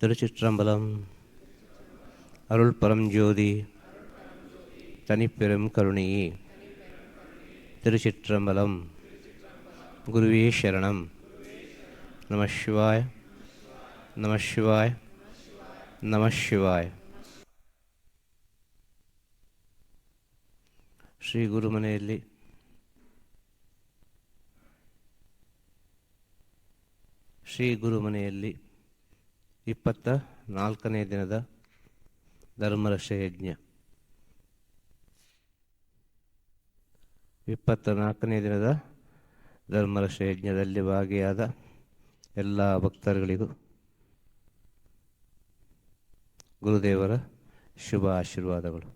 திருச்சிற்றம்பலம் அருள் பரம் ஜோதி தனிப்பெரும் கருணையே திருச்சிற்றம்பலம் குருவே சரணம் நம சிவாய நம சிவாய நம ಶಿವಾಯ ಶ್ರೀ ಗುರುಮನೆಯಲ್ಲಿ ಶ್ರೀ ಗುರುಮನೆಯಲ್ಲಿ ಇಪ್ಪತ್ತ ನಾಲ್ಕನೇ ದಿನದ ಧರ್ಮರಕ್ಷ ಯಜ್ಞ. ಇಪ್ಪತ್ತ ನಾಲ್ಕನೇ ದಿನದ ಧರ್ಮರಕ್ಷ ಯಜ್ಞದಲ್ಲಿ ಭಾಗಿಯಾದ ಎಲ್ಲ ಭಕ್ತರುಗಳಿಗೂ ಗುರುದೇವರ ಶುಭ ಆಶೀರ್ವಾದಗಳು.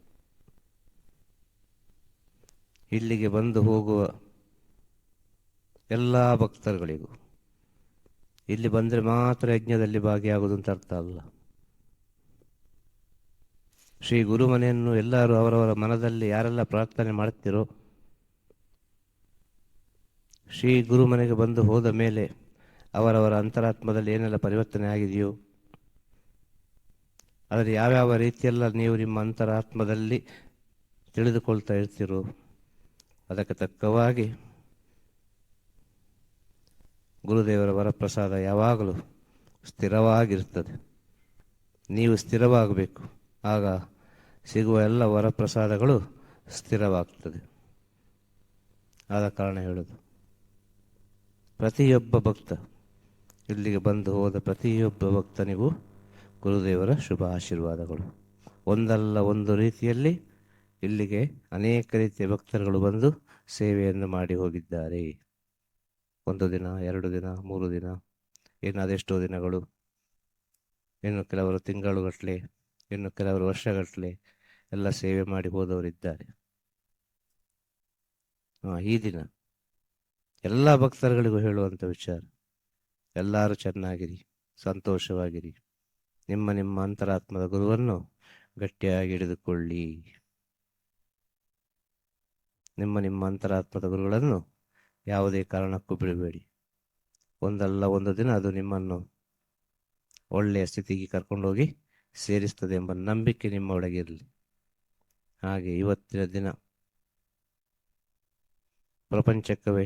ಇಲ್ಲಿಗೆ ಬಂದು ಹೋಗುವ ಎಲ್ಲ ಭಕ್ತರುಗಳಿಗೂ ಇಲ್ಲಿ ಬಂದರೆ ಮಾತ್ರ ಯಜ್ಞದಲ್ಲಿ ಭಾಗಿಯಾಗುವುದು ಅಂತ ಅರ್ಥ ಅಲ್ಲ. ಶ್ರೀ ಗುರುಮನೆಯನ್ನು ಎಲ್ಲರೂ ಅವರವರ ಮನದಲ್ಲಿ ಯಾರೆಲ್ಲ ಪ್ರಾರ್ಥನೆ ಮಾಡುತ್ತೀರೋ ಶ್ರೀ ಗುರುಮನೆಗೆ ಬಂದು ಹೋದ ಮೇಲೆ ಅವರವರ ಅಂತರಾತ್ಮದಲ್ಲಿ ಏನೆಲ್ಲ ಪರಿವರ್ತನೆ ಆಗಿದೆಯೋ ಆದರೆ ಯಾವ್ಯಾವ ರೀತಿಯೆಲ್ಲ ನೀವು ನಿಮ್ಮ ಅಂತರಾತ್ಮದಲ್ಲಿ ತಿಳಿದುಕೊಳ್ತಾ ಇರ್ತೀರೋ, ಅದಕ್ಕೆ ತಕ್ಕವಾಗಿ ಗುರುದೇವರ ವರಪ್ರಸಾದ ಯಾವಾಗಲೂ ಸ್ಥಿರವಾಗಿರ್ತದೆ ನೀವು ಸ್ಥಿರವಾಗಬೇಕು. ಆಗ ಸಿಗುವ ಎಲ್ಲ ವರಪ್ರಸಾದಗಳು ಸ್ಥಿರವಾಗ್ತದೆ. ಆದ ಕಾರಣ ಹೇಳೋದು. ಪ್ರತಿಯೊಬ್ಬ ಭಕ್ತ, ಇಲ್ಲಿಗೆ ಬಂದು ಹೋದ ಪ್ರತಿಯೊಬ್ಬ ಭಕ್ತನಿಗೂ ಗುರುದೇವರ ಶುಭ ಆಶೀರ್ವಾದಗಳು. ಒಂದಲ್ಲ ಒಂದು ರೀತಿಯಲ್ಲಿ ಇಲ್ಲಿಗೆ ಅನೇಕ ರೀತಿಯ ಭಕ್ತರುಗಳು ಬಂದು ಸೇವೆಯನ್ನು ಮಾಡಿ ಹೋಗಿದ್ದಾರೆ. ಒಂದು ದಿನ, ಎರಡು ದಿನ, ಮೂರು ದಿನ, ಇನ್ನು ಅದೆಷ್ಟೋ ದಿನಗಳು. ಇನ್ನು ಕೆಲವರು ತಿಂಗಳುಗಟ್ಟಲೆ ಇನ್ನು ಕೆಲವರು ವರ್ಷಗಟ್ಟಲೆ ಎಲ್ಲ ಸೇವೆ ಮಾಡಿ ಹೋದವರಿದ್ದಾರೆ. ಈ ದಿನ ಎಲ್ಲ ಭಕ್ತರುಗಳಿಗೂ ಹೇಳುವಂಥ ವಿಚಾರ. ಎಲ್ಲರೂ ಚೆನ್ನಾಗಿರಿ, ಸಂತೋಷವಾಗಿರಿ. ನಿಮ್ಮ ನಿಮ್ಮ ಅಂತರಾತ್ಮದ ಗುರುವನ್ನು ಗಟ್ಟಿಯಾಗಿ ಹಿಡಿದುಕೊಳ್ಳಿ. ನಿಮ್ಮ ನಿಮ್ಮ ಅಂತರಾತ್ಮದ ಗುರುಗಳನ್ನು ಯಾವುದೇ ಕಾರಣಕ್ಕೂ ಬಿಡಬೇಡಿ. ಒಂದಲ್ಲ ಒಂದು ದಿನ ಅದು ನಿಮ್ಮನ್ನು ಒಳ್ಳೆಯ ಸ್ಥಿತಿಗೆ ಕರ್ಕೊಂಡೋಗಿ ಸೇರಿಸ್ತದೆ ಎಂಬ ನಂಬಿಕೆ ನಿಮ್ಮ ಒಳಗಿರಲಿ ಹಾಗೆ ಇವತ್ತಿನ ದಿನ ಪ್ರಪಂಚಕ್ಕವೇ.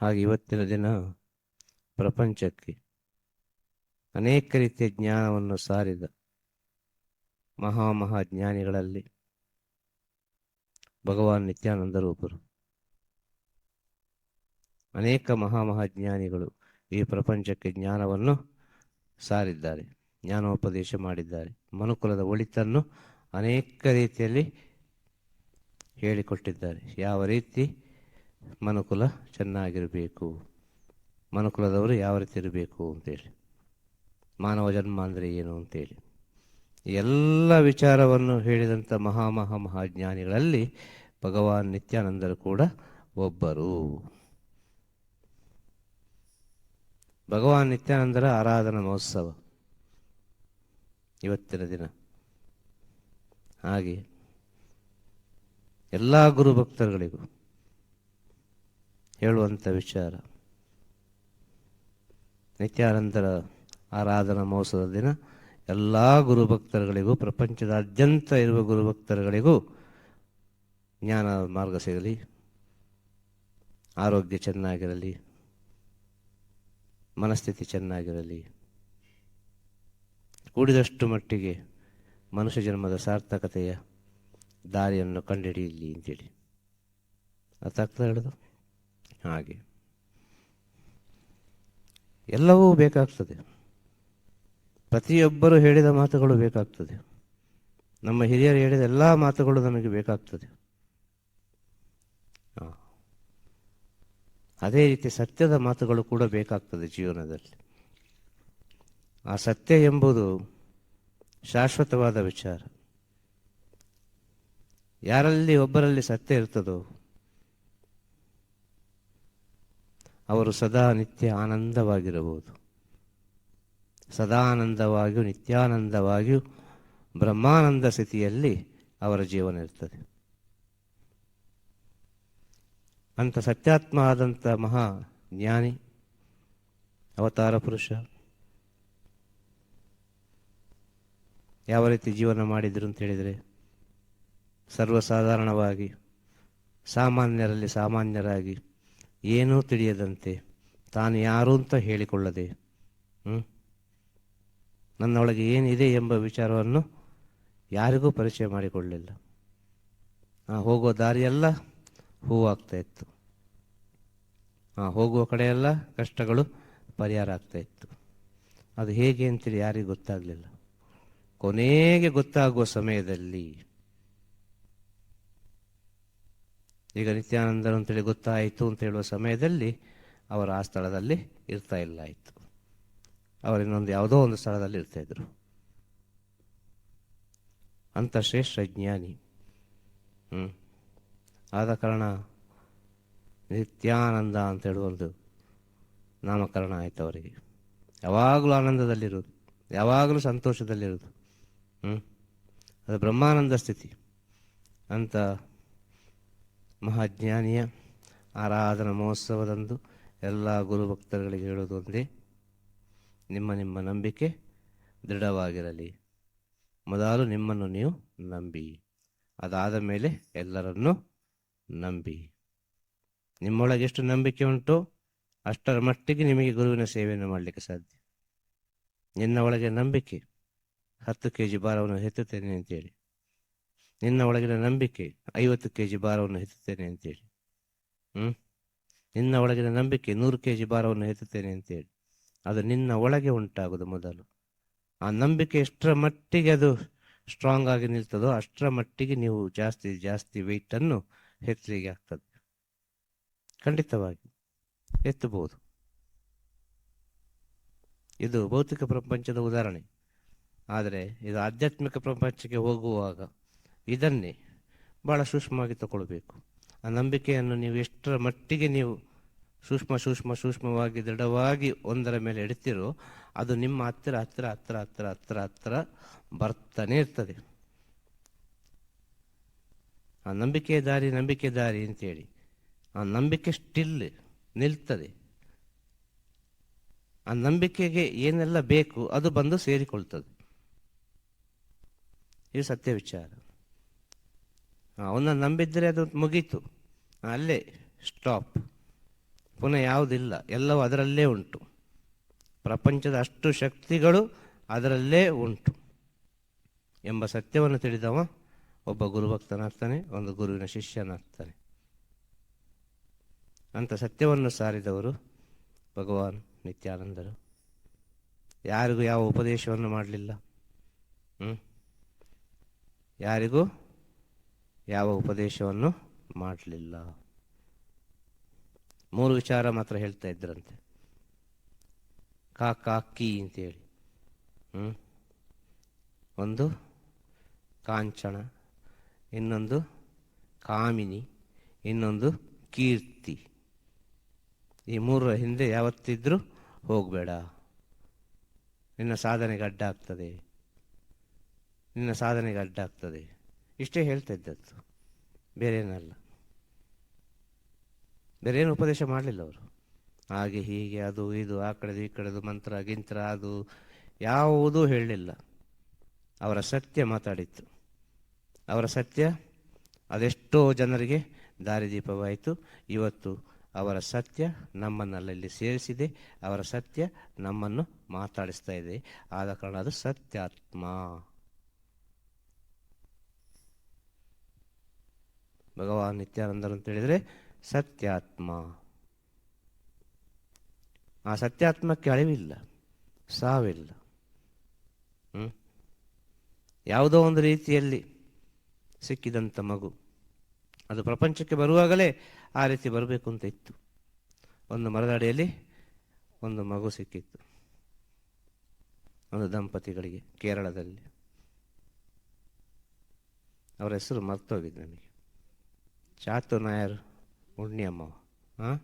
ಹಾಗೆ ಇವತ್ತಿನ ದಿನ ಪ್ರಪಂಚಕ್ಕೆ ಅನೇಕ ರೀತಿಯ ಜ್ಞಾನವನ್ನು ಸಾರಿದ ಮಹಾ ಮಹಾ ಜ್ಞಾನಿಗಳಲ್ಲಿ ಭಗವಾನ್ ನಿತ್ಯಾನಂದ ರೂಪರು ಅನೇಕ ಮಹಾ ಮಹಾಜ್ಞಾನಿಗಳು ಈ ಪ್ರಪಂಚಕ್ಕೆ ಜ್ಞಾನವನ್ನು ಸಾರಿದ್ದಾರೆ, ಜ್ಞಾನೋಪದೇಶ ಮಾಡಿದ್ದಾರೆ. ಮನುಕುಲದ ಒಳಿತನ್ನು ಅನೇಕ ರೀತಿಯಲ್ಲಿ ಹೇಳಿಕೊಟ್ಟಿದ್ದಾರೆ. ಯಾವ ರೀತಿ ಮನುಕುಲ ಚೆನ್ನಾಗಿರಬೇಕು, ಮನುಕುಲದವರು ಯಾವ ರೀತಿ ಇರಬೇಕು ಅಂತೇಳಿ, ಮಾನವ ಜನ್ಮ ಅಂದರೆ ಏನು ಅಂತೇಳಿ. ಎಲ್ಲ ವಿಚಾರವನ್ನು ಹೇಳಿದಂಥ ಮಹಾ ಮಹಾ ಮಹಾಜ್ಞಾನಿಗಳಲ್ಲಿ ಭಗವಾನ್ ನಿತ್ಯಾನಂದರು ಕೂಡ ಒಬ್ಬರು. ಭಗವಾನ್ ನಿತ್ಯಾನಂದರ ಆರಾಧನಾ ಮಹೋತ್ಸವ ಇವತ್ತಿನ ದಿನ. ಹಾಗೆ ಎಲ್ಲ ಗುರು ಭಕ್ತರುಗಳಿಗೂ ಹೇಳುವಂಥ ವಿಚಾರ. ನಿತ್ಯಾನಂದರ ಆರಾಧನಾ ಮಹೋತ್ಸವದ ದಿನ ಎಲ್ಲ ಗುರುಭಕ್ತರುಗಳಿಗೂ, ಪ್ರಪಂಚದಾದ್ಯಂತ ಇರುವ ಗುರುಭಕ್ತರುಗಳಿಗೂ ಜ್ಞಾನ ಮಾರ್ಗ ಸಿಗಲಿ, ಆರೋಗ್ಯ ಚೆನ್ನಾಗಿರಲಿ, ಮನಸ್ಥಿತಿ ಚೆನ್ನಾಗಿರಲಿ. ಕೂಡಿದಷ್ಟು ಮಟ್ಟಿಗೆ ಮನುಷ್ಯ ಜನ್ಮದ ಸಾರ್ಥಕತೆಯ ದಾರಿಯನ್ನು ಕಂಡುಹಿಡಿಯಲಿ ಅಂತೇಳಿ. ಅರ್ಥಾಗ್ತದೆ ಹೇಳೋದು? ಹಾಗೆ. ಎಲ್ಲವೂ ಬೇಕಾಗ್ತದೆ. ಪ್ರತಿಯೊಬ್ಬರು ಹೇಳಿದ ಮಾತುಗಳು ಬೇಕಾಗ್ತದೆ. ನಮ್ಮ ಹಿರಿಯರು ಹೇಳಿದ ಎಲ್ಲ ಮಾತುಗಳು ನಮಗೆ ಬೇಕಾಗ್ತದೆ. ಅದೇ ರೀತಿ ಸತ್ಯದ ಮಾತುಗಳು ಕೂಡ ಬೇಕಾಗ್ತದೆ ಜೀವನದಲ್ಲಿ. ಆ ಸತ್ಯ ಎಂಬುದು ಶಾಶ್ವತವಾದ ವಿಚಾರ. ಯಾರಲ್ಲಿ ಒಬ್ಬರಲ್ಲಿ ಸತ್ಯ ಇರ್ತದೋ, ಅವರು ಸದಾ ನಿತ್ಯ ಆನಂದವಾಗಿರಬಹುದು. ಸದಾನಂದವಾಗಿಯೂ ನಿತ್ಯಾನಂದವಾಗಿಯೂ ಬ್ರಹ್ಮಾನಂದ ಸ್ಥಿತಿಯಲ್ಲಿ ಅವರ ಜೀವನ ಇರ್ತದೆ. ಅಂಥ ಸತ್ಯಾತ್ಮ ಆದಂಥ ಮಹಾ ಜ್ಞಾನಿ, ಅವತಾರ ಪುರುಷ, ಯಾವ ರೀತಿ ಜೀವನ ಮಾಡಿದರು ಅಂತ ಹೇಳಿದರೆ, ಸರ್ವಸಾಧಾರಣವಾಗಿ ಸಾಮಾನ್ಯರಲ್ಲಿ ಸಾಮಾನ್ಯರಾಗಿ ಏನೂ ತಿಳಿಯದಂತೆ ತಾನು ಯಾರು ಅಂತ ಹೇಳಿಕೊಳ್ಳದೆ ಹ್ಞೂ ನನ್ನೊಳಗೆ ಏನಿದೆ ಎಂಬ ವಿಚಾರವನ್ನು ಯಾರಿಗೂ ಪರಿಚಯ ಮಾಡಿಕೊಳ್ಳಲಿಲ್ಲ. ಆ ಹೋಗೋ ದಾರಿಯೆಲ್ಲ ಹೂವಾಗ್ತಾ ಇತ್ತು. ಆ ಹೋಗುವ ಕಡೆಯೆಲ್ಲ ಕಷ್ಟಗಳು ಪರಿಹಾರ ಆಗ್ತಾ ಇತ್ತು. ಅದು ಹೇಗೆ ಅಂತೇಳಿ ಯಾರಿಗೂ ಗೊತ್ತಾಗಲಿಲ್ಲ. ಕೊನೆಗೆ ಗೊತ್ತಾಗುವ ಸಮಯದಲ್ಲಿ ಈಗ ನಿತ್ಯಾನಂದರು ಅಂತೇಳಿ ಗೊತ್ತಾಯಿತು ಅಂತ ಹೇಳುವ ಸಮಯದಲ್ಲಿ ಅವರು ಆ ಸ್ಥಳದಲ್ಲಿ ಇರ್ತಾ ಇಲ್ಲ ಆಯಿತು. ಅವರು ಇನ್ನೊಂದು ಯಾವುದೋ ಒಂದು ಸ್ಥಳದಲ್ಲಿ ಇರ್ತಾ ಇದ್ರು. ಅಂತ ಶ್ರೇಷ್ಠ ಜ್ಞಾನಿ. ಹ್ಞೂ ಆದ ಕಾರಣ ನಿತ್ಯಾನಂದ ಅಂತ ಹೇಳುವ ಒಂದು ನಾಮಕರಣ ಆಯಿತು ಅವರಿಗೆ. ಯಾವಾಗಲೂ ಆನಂದದಲ್ಲಿರೋದು ಯಾವಾಗಲೂ ಸಂತೋಷದಲ್ಲಿರೋದು ಹ್ಞೂ ಅದು ಬ್ರಹ್ಮಾನಂದ ಸ್ಥಿತಿ. ಅಂತ ಮಹಾಜ್ಞಾನಿಯ ಆರಾಧನಾ ಮಹೋತ್ಸವದಂದು ಎಲ್ಲ ಗುರುಭಕ್ತರುಗಳಿಗೆ ಹೇಳೋದು ಒಂದೇ. ನಿಮ್ಮ ನಿಮ್ಮ ನಂಬಿಕೆ ದೃಢವಾಗಿರಲಿ. ಮೊದಲು ನಿಮ್ಮನ್ನು ನೀವು ನಂಬಿ. ಅದಾದ ಮೇಲೆ ಎಲ್ಲರನ್ನು ನಂಬಿ. ನಿಮ್ಮೊಳಗೆ ಎಷ್ಟು ನಂಬಿಕೆ ಉಂಟು, ಅಷ್ಟರ ಮಟ್ಟಿಗೆ ನಿಮಗೆ ಗುರುವಿನ ಸೇವೆಯನ್ನು ಮಾಡಲಿಕ್ಕೆ ಸಾಧ್ಯ. ನಿನ್ನ ಒಳಗೆ ನಂಬಿಕೆ, ಹತ್ತು ಕೆ ಜಿ ಭಾರವನ್ನು ಹೆತ್ತುತ್ತೇನೆ ಅಂತೇಳಿ. ನಿನ್ನ ಒಳಗಿನ ನಂಬಿಕೆ, ಐವತ್ತು ಕೆ ಜಿ ಭಾರವನ್ನು ಹೆತ್ತುತ್ತೇನೆ ಅಂತೇಳಿ. ಹ್ಞೂ ನಿನ್ನ ಒಳಗಿನ ನಂಬಿಕೆ, ನೂರು ಕೆ ಜಿ ಭಾರವನ್ನು ಹೆತ್ತುತ್ತೇನೆ ಅಂತೇಳಿ. ಅದು ನಿನ್ನ ಒಳಗೆ ಉಂಟಾಗೋದು ಮೊದಲು. ಆ ನಂಬಿಕೆ ಎಷ್ಟರ ಮಟ್ಟಿಗೆ ಅದು ಸ್ಟ್ರಾಂಗ್ ಆಗಿ ನಿಲ್ತದೋ ಅಷ್ಟರ ಮಟ್ಟಿಗೆ ನೀವು ಜಾಸ್ತಿ ಜಾಸ್ತಿ ಅನ್ನು ಎತ್ತಲಿಕ್ಕೆ ಆಗ್ತದೆ ಖಂಡಿತವಾಗಿ. ಎತ್ತಬಹುದು. ಇದು ಭೌತಿಕ ಪ್ರಪಂಚದ ಉದಾಹರಣೆ. ಆದರೆ ಇದು ಆಧ್ಯಾತ್ಮಿಕ ಪ್ರಪಂಚಕ್ಕೆ ಹೋಗುವಾಗ ಇದನ್ನೇ ಬಹಳ ಸೂಕ್ಷ್ಮವಾಗಿ ತಗೊಳ್ಬೇಕು. ಆ ನಂಬಿಕೆಯನ್ನು ನೀವು ಎಷ್ಟರ ಮಟ್ಟಿಗೆ ನೀವು ಸೂಕ್ಷ್ಮ ಸೂಕ್ಷ್ಮ ಸೂಕ್ಷ್ಮವಾಗಿ ದೃಢವಾಗಿ ಒಂದರ ಮೇಲೆ ಇಡ್ತಿರೋ ಅದು ನಿಮ್ಮ ಹತ್ತಿರ ಹತ್ತಿರ ಹತ್ತಿರ ಹತ್ತಿರ ಹತ್ತಿರ ಹತ್ತಿರ ಬರ್ತಾನೆ ಇರ್ತದೆ. ಆ ನಂಬಿಕೆ ದಾರಿ ನಂಬಿಕೆ ದಾರಿ ಅಂತೇಳಿ, ಆ ನಂಬಿಕೆ ಸ್ಟಿಲ್ ನಿಲ್ತದೆ. ಆ ನಂಬಿಕೆಗೆ ಏನೆಲ್ಲ ಬೇಕು ಅದು ಬಂದು ಸೇರಿಕೊಳ್ತದೆ. ಇದು ಸತ್ಯ ವಿಚಾರ. ಅವನ್ನ ನಂಬಿದ್ರೆ ಅದು ಮುಗೀತು. ಅಲ್ಲೇ ಸ್ಟಾಪ್ ಪುನಃ ಯಾವುದಿಲ್ಲ, ಎಲ್ಲವೂ ಅದರಲ್ಲೇ ಉಂಟು. ಪ್ರಪಂಚದ ಅಷ್ಟು ಶಕ್ತಿಗಳು ಅದರಲ್ಲೇ ಉಂಟು ಎಂಬ ಸತ್ಯವನ್ನು ತಿಳಿದವ ಒಬ್ಬ ಗುರುಭಕ್ತನಾಗ್ತಾನೆ, ಒಂದು ಗುರುವಿನ ಶಿಷ್ಯನಾಗ್ತಾನೆ. ಅಂಥ ಸತ್ಯವನ್ನು ಸಾರಿದವರು ಭಗವಾನ್ ನಿತ್ಯಾನಂದರು. ಯಾರಿಗೂ ಯಾವ ಉಪದೇಶವನ್ನು ಮಾಡಲಿಲ್ಲ. ಹ್ಞೂ ಯಾರಿಗೂ ಯಾವ ಉಪದೇಶವನ್ನು ಮಾಡಲಿಲ್ಲ. ಮೂರು ವಿಚಾರ ಮಾತ್ರ ಹೇಳ್ತಾ ಇದ್ರಂತೆ. ಕಾ ಕಾ, ಕಿ ಅಂತೇಳಿ. ಹ್ಞೂ ಒಂದು ಕಾಂಚನ, ಇನ್ನೊಂದು ಕಾಮಿನಿ, ಇನ್ನೊಂದು ಕೀರ್ತಿ. ಈ ಮೂರರ ಹಿಂದೆ ಯಾವತ್ತಿದ್ರೂ ಹೋಗಬೇಡ. ನಿನ್ನ ಸಾಧನೆಗೆ ಅಡ್ಡ ಆಗ್ತದೆ ನಿನ್ನ ಸಾಧನೆಗೆ ಅಡ್ಡ ಆಗ್ತದೆ ಇಷ್ಟೇ ಹೇಳ್ತಾ ಇದ್ದದ್ದು. ಬೇರೇನಲ್ಲ. ಬೇರೇನು ಉಪದೇಶ ಮಾಡಲಿಲ್ಲ ಅವರು. ಹಾಗೆ ಹೀಗೆ, ಅದು ಇದು, ಆ ಕಡೆದು ಈ ಕಡೆದು, ಮಂತ್ರ, ಗಿಂತ್ರ, ಅದು ಯಾವುದೂ ಹೇಳಲಿಲ್ಲ. ಅವರ ಸತ್ಯ ಮಾತಾಡಿತ್ತು. ಅವರ ಸತ್ಯ, ಅದೆಷ್ಟೋ ಜನರಿಗೆ ದಾರಿದೀಪವಾಯಿತು. ಇವತ್ತು ಅವರ ಸತ್ಯ ನಮ್ಮನ್ನಲ್ಲಲ್ಲಿ ಸೇರಿಸಿದೆ. ಅವರ ಸತ್ಯ ನಮ್ಮನ್ನು ಮಾತಾಡಿಸ್ತಾ ಇದೆ. ಆದ ಕಾರಣ ಅದು ಸತ್ಯಾತ್ಮ. ಭಗವಾನ್ ನಿತ್ಯಾನಂದರು ಅಂತ ಹೇಳಿದ್ರೆ ಸತ್ಯಾತ್ಮ. ಆ ಸತ್ಯಾತ್ಮಕ್ಕೆ ಅಳಿವಿಲ್ಲ, ಸಾವಿಲ್ಲ. ಯಾವುದೋ ಒಂದು ರೀತಿಯಲ್ಲಿ ಸಿಕ್ಕಿದಂಥ ಮಗು. ಅದು ಪ್ರಪಂಚಕ್ಕೆ ಬರುವಾಗಲೇ ಆ ರೀತಿ ಬರಬೇಕು ಅಂತ ಇತ್ತು. ಒಂದು ಮರದಡಿಯಲ್ಲಿ ಒಂದು ಮಗು ಸಿಕ್ಕಿತ್ತು. ಒಂದು ದಂಪತಿಗಳಿಗೆ, ಕೇರಳದಲ್ಲಿ. ಅವರ ಹೆಸರು ಮರ್ತೋಗಿದ್ದು ನನಗೆ. ಚಾತು ನಾಯರ್. ಉಣ್ಣಿಯಮ್ಮ ಹಾಂ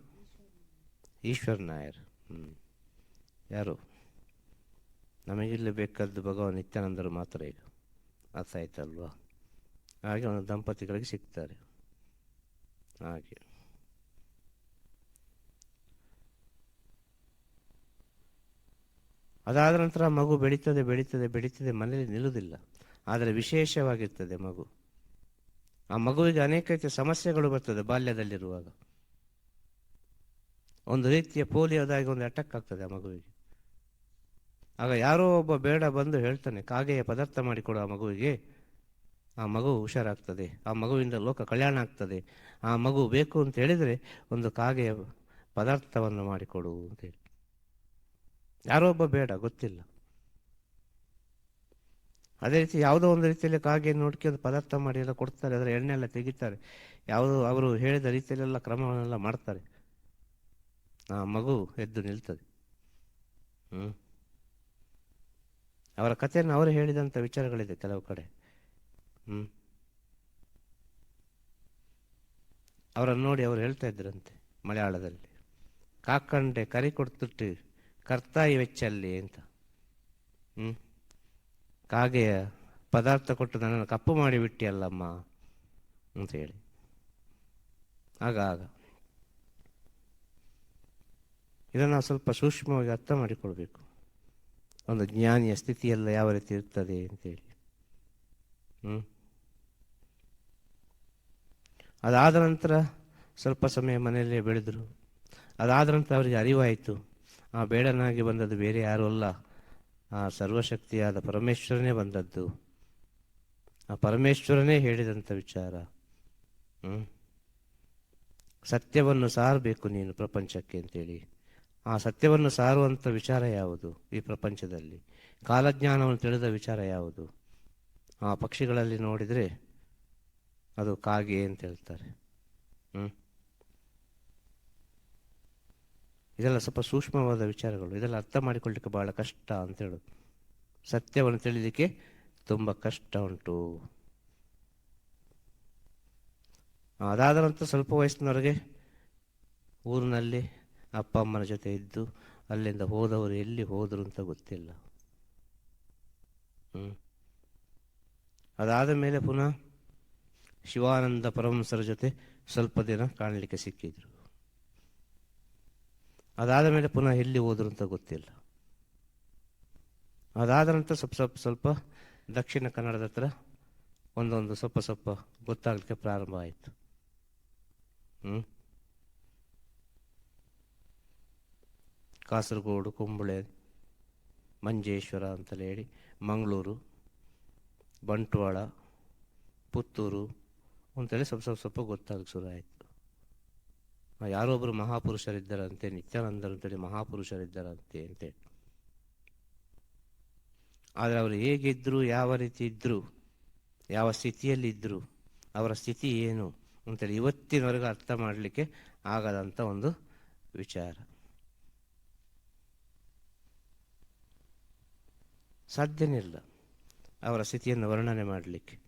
ಈಶ್ವರ್ ನಾಯರ್. ಹ್ಞೂ ಯಾರು? ನಮಗಿಲ್ಲಿ ಬೇಕಾದ್ದು ಭಗವಾನ್ ನಿತ್ಯಾನಂದರು ಮಾತ್ರ ಈಗ. ಅರ್ಥ ಆಯ್ತಲ್ವಾ? ಹಾಗೆ ಒಂದು ದಂಪತಿಗಳಿಗೆ ಸಿಗ್ತಾರೆ. ಹಾಗೆ. ಅದಾದ ನಂತರ ಮಗು ಬೆಳೀತದೆ ಬೆಳೀತದೆ ಬೆಳೀತದೆ ಮನೇಲಿ ನಿಲ್ಲುವುದಿಲ್ಲ. ಆದರೆ ವಿಶೇಷವಾಗಿರ್ತದೆ ಮಗು. ಆ ಮಗುವಿಗೆ ಅನೇಕ ರೀತಿಯ ಸಮಸ್ಯೆಗಳು ಬರ್ತದೆ ಬಾಲ್ಯದಲ್ಲಿರುವಾಗ. ಒಂದು ರೀತಿಯ ಪೋಲಿಯೋದಾಗಿ ಒಂದು ಅಟ್ಯಾಕ್ ಆಗ್ತದೆ ಆ ಮಗುವಿಗೆ. ಆಗ ಯಾರೋ ಒಬ್ಬ ಬೇಡ ಬಂದು ಹೇಳ್ತಾನೆ, ಕಾಗೆಯ ಪದಾರ್ಥ ಮಾಡಿಕೊಡು ಆ ಮಗುವಿಗೆ. ಆ ಮಗು ಹುಷಾರಾಗ್ತದೆ, ಆ ಮಗುವಿಂದ ಲೋಕ ಕಲ್ಯಾಣ ಆಗ್ತದೆ. ಆ ಮಗು ಬೇಕು ಅಂತ ಹೇಳಿದರೆ ಒಂದು ಕಾಗೆಯ ಪದಾರ್ಥವನ್ನು ಮಾಡಿಕೊಡು ಅಂತೇಳಿ ಯಾರೋ ಒಬ್ಬ ಬೇಡ, ಗೊತ್ತಿಲ್ಲ. ಅದೇ ರೀತಿ ಯಾವುದೋ ಒಂದು ರೀತಿಯಲ್ಲಿ ಕಾಗೆ ನೋಡ್ಕೊಂಡು ಪದಾರ್ಥ ಮಾಡಿ ಎಲ್ಲ ಕೊಡ್ತಾರೆ, ಅದರ ಎಣ್ಣೆ ಎಲ್ಲ ತೆಗಿತಾರೆ. ಯಾವುದೋ ಅವರು ಹೇಳಿದ ರೀತಿಯಲ್ಲೆಲ್ಲ ಕ್ರಮವನ್ನೆಲ್ಲ ಮಾಡ್ತಾರೆ. ಆ ಮಗು ಎದ್ದು ನಿಲ್ತದೆ. ಹ್ಮ್. ಅವರ ಕಥೆಯನ್ನು ಅವರು ಹೇಳಿದಂಥ ವಿಚಾರಗಳಿದೆ ಕೆಲವು ಕಡೆ. ಹ್ಮ್. ಅವರನ್ನು ನೋಡಿ ಅವರು ಹೇಳ್ತಾ ಇದ್ರಂತೆ ಮಲಯಾಳದಲ್ಲಿ. ಕಾಕಂಡೆ ಕರಿ ಕೊಡ್ತಿಟ್ಟು, ಕರ್ತಾಯಿ ವೆಚ್ಚಲ್ಲಿ ಅಂತ. ಹ್ಮ್. ಕಾಗೆಯ ಪದಾರ್ಥ ಕೊಟ್ಟು ನನ್ನನ್ನು ಕಪ್ಪು ಮಾಡಿ ಅಂತ ಹೇಳಿ. ಆಗ ಆಗ. ಇದನ್ನು ಸ್ವಲ್ಪ ಸೂಕ್ಷ್ಮವಾಗಿ ಅರ್ಥ ಮಾಡಿಕೊಳ್ಬೇಕು. ಒಂದು ಜ್ಞಾನಿಯ ಸ್ಥಿತಿಯೆಲ್ಲ ಯಾವ ರೀತಿ ಇರ್ತದೆ ಅಂತೇಳಿ ಹ್ಞೂ ಅದಾದ ನಂತರ ಸ್ವಲ್ಪ ಸಮಯ ಮನೆಯಲ್ಲೇ ಬೆಳೆದರು. ಅದಾದ ನಂತರ ಅವರಿಗೆ ಅರಿವಾಯಿತು. ಆ ಬೇಡನಾಗಿ ಬಂದದ್ದು ಬೇರೆ ಯಾರೂ ಅಲ್ಲ. ಆ ಸರ್ವಶಕ್ತಿಯಾದ ಪರಮೇಶ್ವರನೇ ಬಂದದ್ದು. ಆ ಪರಮೇಶ್ವರನೇ ಹೇಳಿದಂಥ ವಿಚಾರ. ಹ್ಞೂ ಸತ್ಯವನ್ನು ಸಾರಬೇಕು ನೀನು ಪ್ರಪಂಚಕ್ಕೆ ಅಂತೇಳಿ. ಆ ಸತ್ಯವನ್ನು ಸಾರುವಂಥ ವಿಚಾರ ಯಾವುದು ಈ ಪ್ರಪಂಚದಲ್ಲಿ? ಕಾಲಜ್ಞಾನವನ್ನು ತಿಳಿದ ವಿಚಾರ ಯಾವುದು? ಆ ಪಕ್ಷಿಗಳಲ್ಲಿ ನೋಡಿದರೆ ಅದು ಕಾಗೆ ಅಂತ ಹೇಳ್ತಾರೆ. ಹ್ಮ್. ಇದೆಲ್ಲ ಸ್ವಲ್ಪ ಸೂಕ್ಷ್ಮವಾದ ವಿಚಾರಗಳು. ಇದೆಲ್ಲ ಅರ್ಥ ಮಾಡಿಕೊಳ್ಳಿಕ್ಕೆ ಬಹಳ ಕಷ್ಟ ಅಂತ ಹೇಳೋದು. ಸತ್ಯವನ್ನು ತಿಳಿಲಿಕ್ಕೆ ತುಂಬ ಕಷ್ಟ ಉಂಟು. ಅದಾದ ನಂತರ ಸ್ವಲ್ಪ ವಯಸ್ಸಿನವರೆಗೆ ಊರಿನಲ್ಲಿ ಅಪ್ಪ, ಅಮ್ಮನ ಜೊತೆ ಇದ್ದು ಅಲ್ಲಿಂದ ಹೋದವರು ಎಲ್ಲಿ ಹೋದರು ಅಂತ ಗೊತ್ತಿಲ್ಲ. ಹ್ಮ್. ಅದಾದ ಮೇಲೆ ಪುನಃ ಶಿವಾನಂದ ಪರಮಹಂಸರ ಜೊತೆ ಸ್ವಲ್ಪ ದಿನ ಕಾಣಲಿಕ್ಕೆ ಸಿಕ್ಕಿದ್ರು. ಅದಾದ ಮೇಲೆ ಪುನಃ ಎಲ್ಲಿ ಹೋದ್ರು ಅಂತ ಗೊತ್ತಿಲ್ಲ. ಅದಾದ ನಂತರ ಸ್ವಲ್ಪ ಸ್ವಲ್ಪ ಸ್ವಲ್ಪ ದಕ್ಷಿಣ ಕನ್ನಡದ ಹತ್ರ ಒಂದೊಂದು ಸ್ವಲ್ಪ ಸ್ವಲ್ಪ ಗೊತ್ತಾಗಲಿಕ್ಕೆ ಪ್ರಾರಂಭ ಆಯಿತು. ಹ್ಮ್? ಕಾಸರಗೋಡು, ಕುಂಬಳೆ, ಮಂಜೇಶ್ವರ ಅಂತಲೇ ಹೇಳಿ ಮಂಗಳೂರು, ಬಂಟ್ವಾಳ, ಪುತ್ತೂರು ಅಂತೇಳಿ ಸ್ವಲ್ಪ ಸ್ವಲ್ಪ ಸ್ವಲ್ಪ ಗೊತ್ತಾಗಕ್ಕೆ ಶುರು ಆಯಿತು. ಯಾರೋ ಒಬ್ಬರು ಮಹಾಪುರುಷರಿದ್ದಾರಂತೆ, ನಿತ್ಯಾನಂದರು ಅಂತೇಳಿ ಮಹಾಪುರುಷರಿದ್ದಾರಂತೆ ಅಂತೇಳಿ. ಆದರೆ ಅವರು ಹೇಗಿದ್ರು, ಯಾವ ರೀತಿ ಇದ್ದರು ಯಾವ ಸ್ಥಿತಿಯಲ್ಲಿ ಇದ್ರು ಅವರ ಸ್ಥಿತಿ ಏನು ಅಂತೇಳಿ ಇವತ್ತಿನವರೆಗೂ ಅರ್ಥ ಮಾಡಲಿಕ್ಕೆ ಆಗದಂಥ ಒಂದು ವಿಚಾರ. ಸಾಧ್ಯನಿಲ್ಲ ಅವರ ಸ್ಥಿತಿಯನ್ನು ವರ್ಣನೆ ಮಾಡಲಿಕ್ಕೆ.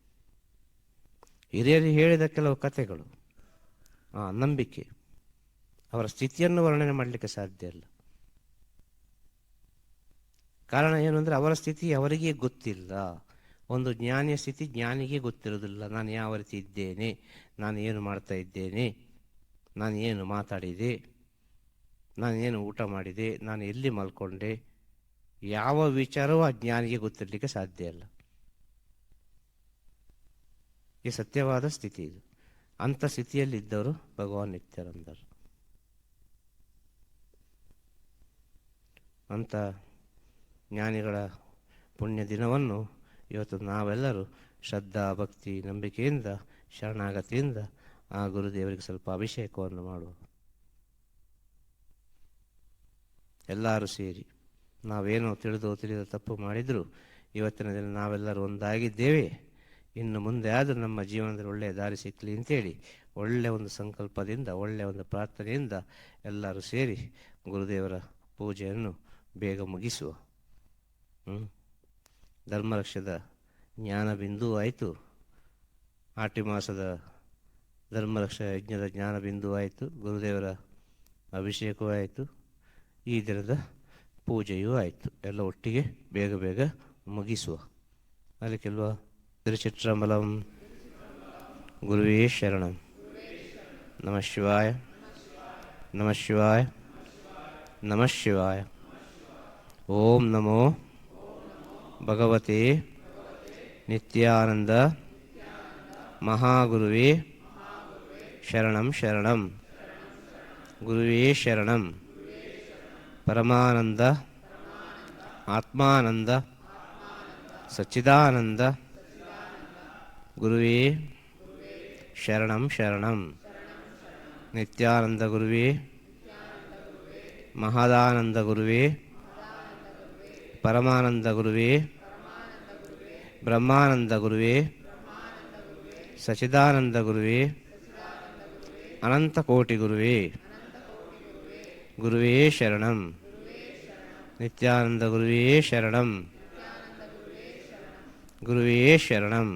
ಹಿರಿಯರು ಹೇಳಿದ ಕೆಲವು ಕಥೆಗಳು, ಆ, ನಂಬಿಕೆ. ಅವರ ಸ್ಥಿತಿಯನ್ನು ವರ್ಣನೆ ಮಾಡಲಿಕ್ಕೆ ಸಾಧ್ಯ ಇಲ್ಲ. ಕಾರಣ ಏನು ಅಂದರೆ ಅವರ ಸ್ಥಿತಿ ಅವರಿಗೆ ಗೊತ್ತಿಲ್ಲ. ಒಂದು ಜ್ಞಾನಿಯ ಸ್ಥಿತಿ ಜ್ಞಾನಿಗೆ ಗೊತ್ತಿರೋದಿಲ್ಲ ನಾನು ಯಾವ ರೀತಿ ಇದ್ದೇನೆ? ನಾನು ಏನು ಮಾಡ್ತಾ ಇದ್ದೇನೆ? ನಾನು ಏನು ಮಾತಾಡಿದೆ? ನಾನು ಏನು ಊಟ ಮಾಡಿದೆ? ನಾನು ಎಲ್ಲಿ ಮಲ್ಕೊಂಡೆ? ಯಾವ ವಿಚಾರವೂ ಆ ಜ್ಞಾನಿಗೆ ಗೊತ್ತಿರಲಿಕ್ಕೆ ಸಾಧ್ಯ ಇಲ್ಲ. ಈ ಸತ್ಯವಾದ ಸ್ಥಿತಿ ಇದು. ಅಂಥ ಸ್ಥಿತಿಯಲ್ಲಿದ್ದವರು ಭಗವಾನ್ ನಿತ್ಯಾನಂದರು. ಅಂಥ ಜ್ಞಾನಿಗಳ ಪುಣ್ಯ ದಿನವನ್ನು ಇವತ್ತು ನಾವೆಲ್ಲರೂ ಶ್ರದ್ಧಾ, ಭಕ್ತಿ, ನಂಬಿಕೆಯಿಂದ, ಶರಣಾಗತಿಯಿಂದ ಆ ಗುರುದೇವರಿಗೆ ಸ್ವಲ್ಪ ಅಭಿಷೇಕವನ್ನು ಮಾಡುವ. ಎಲ್ಲರೂ ಸೇರಿ ನಾವೇನೋ ತಿಳಿದೋ ತಿಳಿದು ತಪ್ಪು ಮಾಡಿದರೂ ಇವತ್ತಿನ ದಿನ ನಾವೆಲ್ಲರೂ ಒಂದಾಗಿದ್ದೇವೆ. ಇನ್ನು ಮುಂದೆ ಆದರೂ ನಮ್ಮ ಜೀವನದಲ್ಲಿ ಒಳ್ಳೆಯ ದಾರಿ ಸಿಕ್ಕಲಿ ಅಂತೇಳಿ ಒಳ್ಳೆಯ ಒಂದು ಸಂಕಲ್ಪದಿಂದ ಒಳ್ಳೆಯ ಒಂದು ಪ್ರಾರ್ಥನೆಯಿಂದ ಎಲ್ಲರೂ ಸೇರಿ ಗುರುದೇವರ ಪೂಜೆಯನ್ನು ಬೇಗ ಮುಗಿಸುವ. ಹ್ಞೂ ಧರ್ಮರಕ್ಷದ ಜ್ಞಾನ ಬಿಂದು ಆಯಿತು. ಆಟಿ ಮಾಸದ ಧರ್ಮರಕ್ಷ ಯಜ್ಞದ ಜ್ಞಾನ ಬಿಂದು ಆಯಿತು. ಗುರುದೇವರ ಅಭಿಷೇಕವೂ ಆಯಿತು. ಈ ದಿನದ ಪೂಜೆಯೂ ಆಯಿತು. ಎಲ್ಲ ಒಟ್ಟಿಗೆ ಬೇಗ ಬೇಗ ಮುಗಿಸುವ. ಅದಕ್ಕಿಲ್ವಾ ತಿರುಚಿತ್ರಮಲಂ. ಗುರುವೇ ಶರಣಂ. ನಮಃ ಶಿವಾಯ. ನಮಃ ಶಿವಾಯ. ನಮಃ ಶಿವಾಯ. ಓಂ ನಮೋ ಭಗವತೆ ನಿತ್ಯಾನಂದ ಮಹಾಗುರುವೇ ಶರಣಂ ಶರಣಂ ಗುರುವೇ ಶರಣಂ ಪರಮಾನಂದ ಆತ್ಮಾನಂದ ಸಚ್ಚಿದಾನಂದ ಗುರುವೇ ಶರಣಂ ಶರಣಂ ನಿತ್ಯಾನಂದ ಗುರುವೇ ಮಹದಾನಂದ ಗುರುವೇ ಪರಮಾನಂದ ಗುರುವೇ ಬ್ರಹ್ಮಾನಂದ ಗುರುವೇ ಸಚಿದಾನಂದ ಗುರುವೇ ಅನಂತಕೋಟಿ ಗುರುವೇ ಗುರುವೇ ಶರಣಂ ನಿತ್ಯಾನಂದ ಗುರುವೇ ಶರಣಂ ಗುರುವೇ ಶರಣಂ